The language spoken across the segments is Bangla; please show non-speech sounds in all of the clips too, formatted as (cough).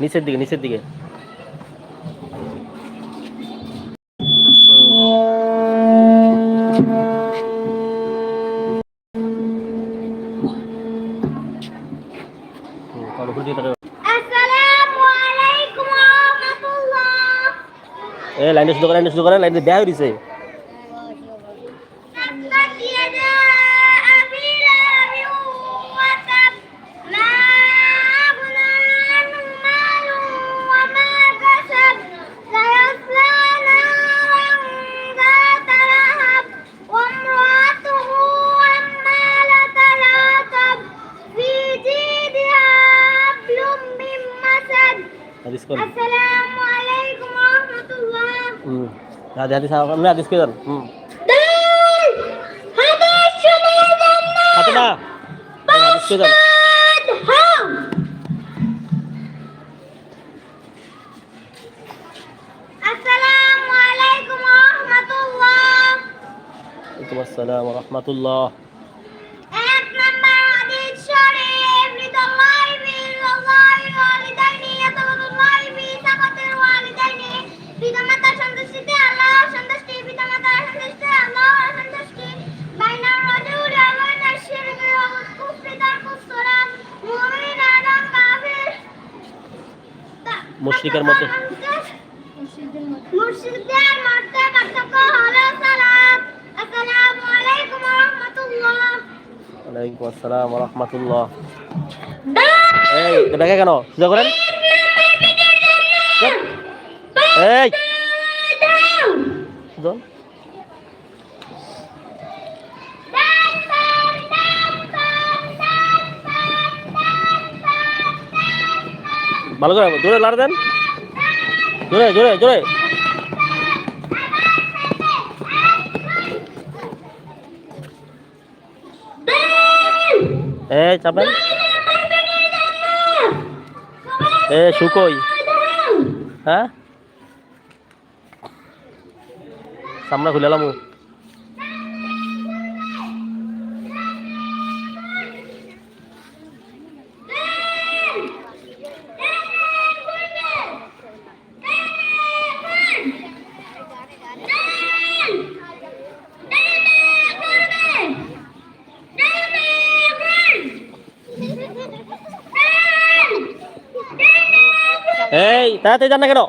নিচের দিকে নিচের দিকে। এ লাইনে শুধু করে লাইনে শুধু করে লাইনে বেয়া হয়ে هذه هذه ما ادري إيش كثر هذا الشباب فاطمة فاطمة السلام عليكم ورحمة الله وعليكم السلام ورحمة الله মুশরিকের মধ্যে ওয়ালাইকুম আসসালাম রহমতুল্লাহ এই ডাকে কেন সুজা এই ভালো করে জোরে লাড় দেন। জোরে জোরে জোরে। এ, চাপেন। এ, শুকোই। হ্যাঁ? সামনে খুলে এলাম তাড়াতাড়ি যান না কেন?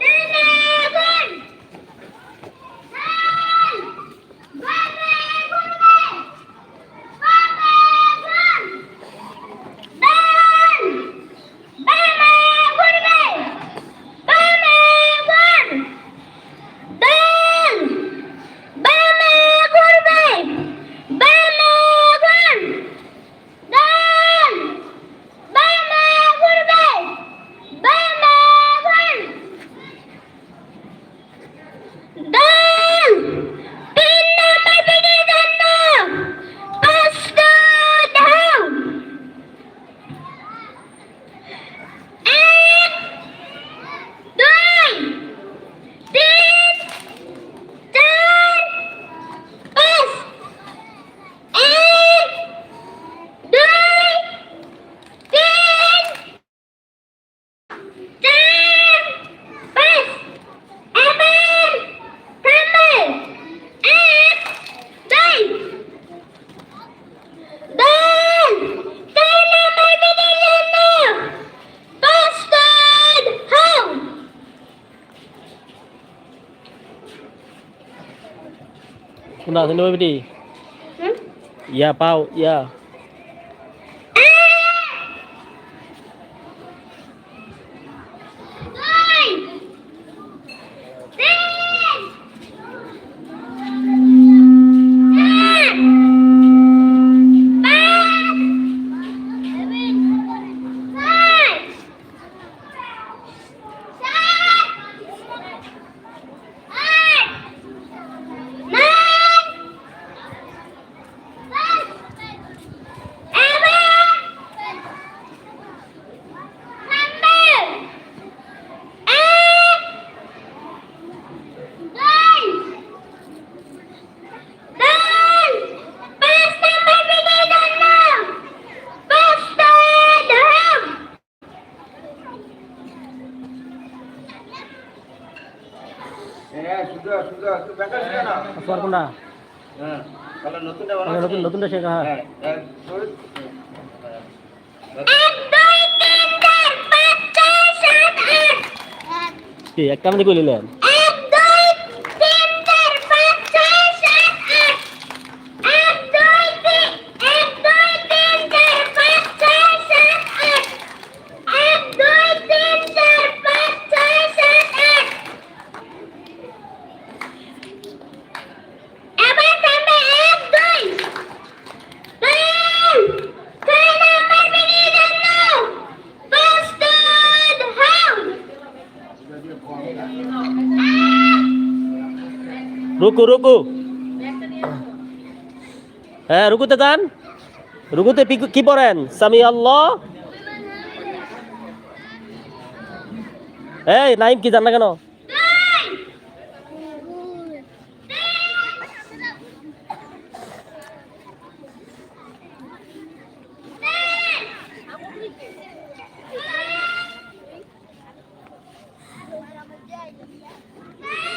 lah sendiri berarti. Hmm? Ya, pau, ya. তোমার কোনটা হ্যাঁ। নতুন নতুনটা শেখা। হ্যাঁ হ্যাঁ, এক, দুই, এক দুই তিন চার পাঁচ ছয় সাত আট কি একটা আমি কইলেন রুকু রুকু। হ্যাঁ রুকুতে যান। রুকুতে কি পড়েন? সামি আল্লাহ। এই, নাইম কি জান না কেন?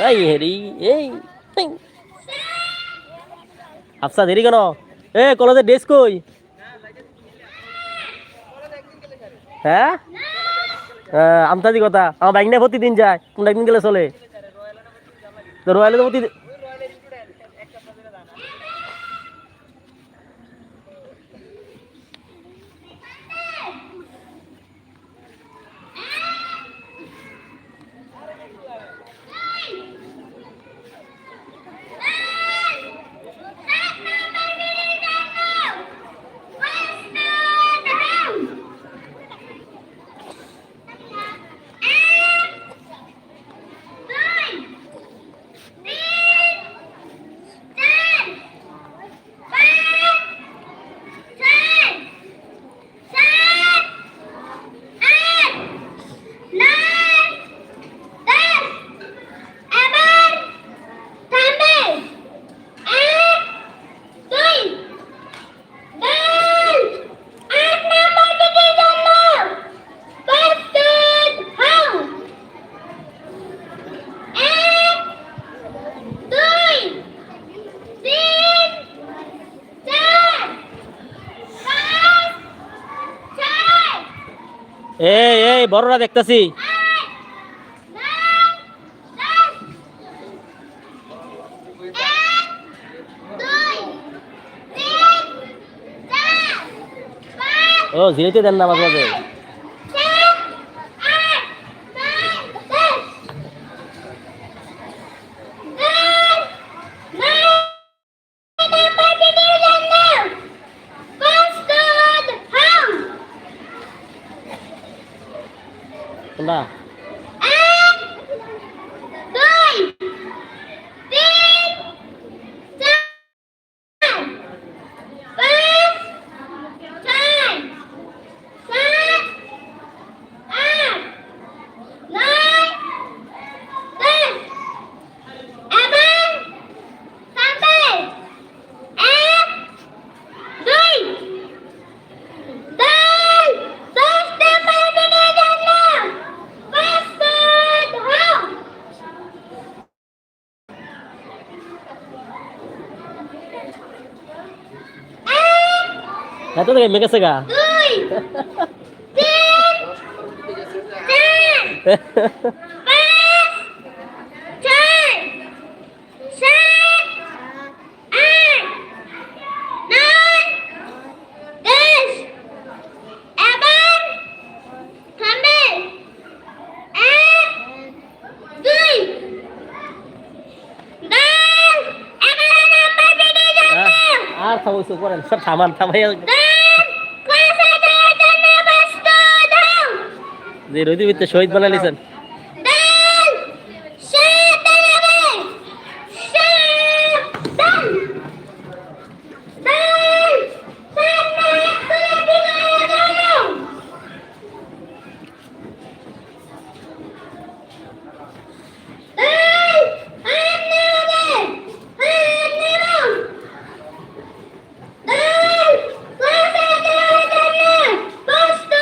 এই হেরি এই এই। আফসা দেরি কেন? এ, কলেজের ড্রেস কই? হ্যাঁ? আমতাজি কথা। আমার বাইক নিয়ে প্রতিদিন যায়। কোন একদিন গেলে চলে? তো রয়্যালে তো প্রতিদিন এই এই বড়রা দেখতেছি। ও জিরেতে দেন না মাঝে মাঝে। কোনটা এগারো নাম্বার বেরিয়ে যাবে। আর থামাইছো করেন। সব থামান থামাই যে রোদি ভিতরে শহীদ বানাই লিছেন দাল সাতারে সাতান দাল সামনে তুলে দিকে যাও দাল হাত নেড়ে হাত নেড়ো দাল ক্লাসে যাওয়ার জন্য প্রস্তুত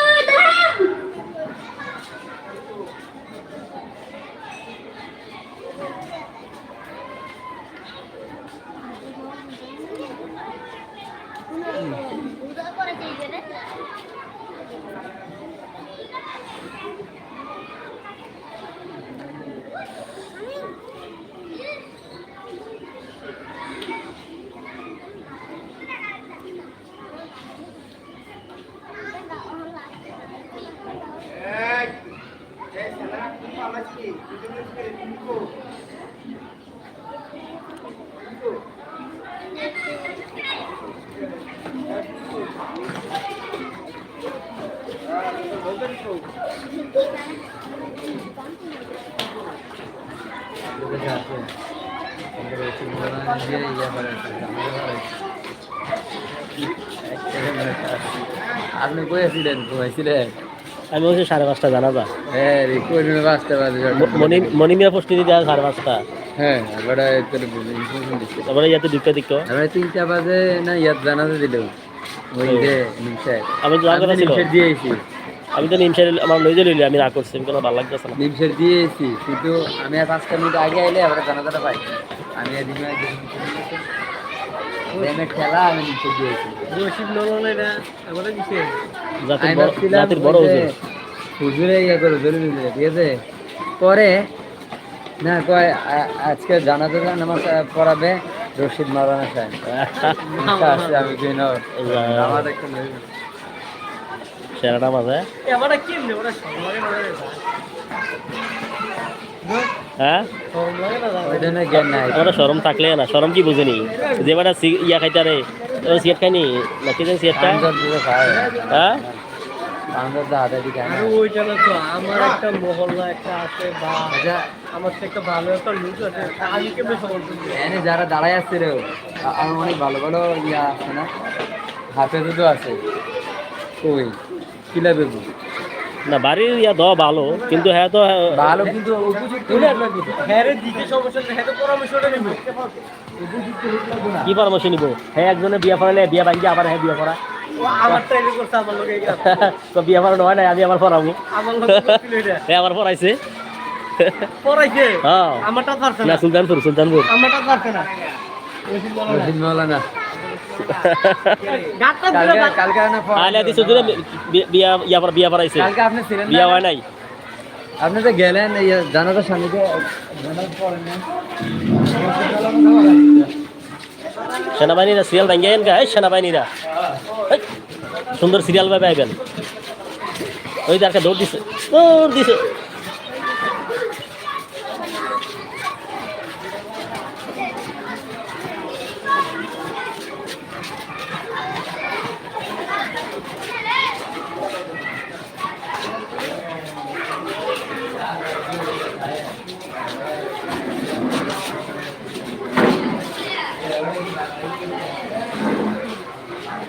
হও আপনি কয়েছিলেন ঘুমাইছিলেন আমি বলছি সাড়ে পাঁচটা জানা যা হ্যাঁ পারবে মনি মনিমিয়া প্রস্তুতি দেওয়া সাড়ে পাঁচটা। হ্যাঁ এবারে তারপরে ইয়াতে ঢুকতে দিক এবারে তিনটা বাজে না ইয়াত জানাতে দিল। ওই যে আমি তো আগে ছিল। দিয়েছি আমি তো নিমসাই আমার লই লইলি আমি না করছি কোনো ভালো লাগতেছে না। নিমসার দিয়েছি কিন্তু আমি আর পাঁচটা মিনিট আগে আইলে এবারে জানাজাটা পাই। আমি খেলা দিয়েছি। জাতির বড় হুজুর। হুজুরে ইয়ে করে ধরে ঠিক আছে? পরে না কয় আজকে জানাজা নামাজ পড়াবে রশিদ মারানা সাহেব। (laughs) আচ্ছা, আচ্ছা, আমি কই না নামাজ একটা নেই। সেরাটা মাঝে হ্যাঁ? আমরা সরম থাকলে না সরম কি বুঝেনি? যে বেটা ইয়া খাইনি হ্যাঁ? হাতে দিকে খায় না। তো আমার একটা মহল্লা একটা আছে বা আচ্ছা। আমার তো একটা ভালো একটা লুক আছে আমি কেমন সমর্থন যারা দাঁড়ায় আসছে রে আমার অনেক ভালো ভালো ইয়া আছে না? হাতে তো আছে। কই? কিলা বেবু? না বাড়ির ইয়া দেওয়া ভালো কিন্তু হ্যাঁ তো ভালো কিন্তু। হ্যাঁ হ্যাঁ কি পরামর্শ নিব? হ্যাঁ একজনে বিয়া পড়ালে বিয়া ভাঙ্গি আবার হ্যাঁ বিয়া লোকে (laughs) তো বিয়া পড়ানো হয় না আমি আবার পড়াবো (laughs) হ্যাঁ আবার পড়াইছে পড়াইছে হ্যাঁ। আমারটা পারছে না। না সুলতানপুর সুলতানপুর। আমারটা পারছে না। কালকে কালকে না ফোন- আলে আদি সুদূরে বিয়া ইয়া পড়া- বিয়া পড়াইছে। কালকে আপনি ছিলেন না? বিয়া হয় নাই। আপনি তো গেলেন এই জানাজার সামনে দিয়ে জানাজা পড়েন না? সেনাবাহিনীরা সিরিয়াল ভাঙ্গেন গায়ে সেনাবাহিনীরা। এই, সুন্দর সিরিয়াল ভাবে আইবেন। ওই দাঁড়কে দৌড় দিছে দৌড় দিছে।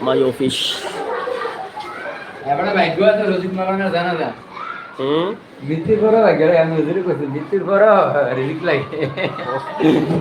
My office. মৃত্যুর পরও ভাগ্য রে আমি হুজুরি করছি মৃত্যুর পরও রিলিক লাগে। (laughs)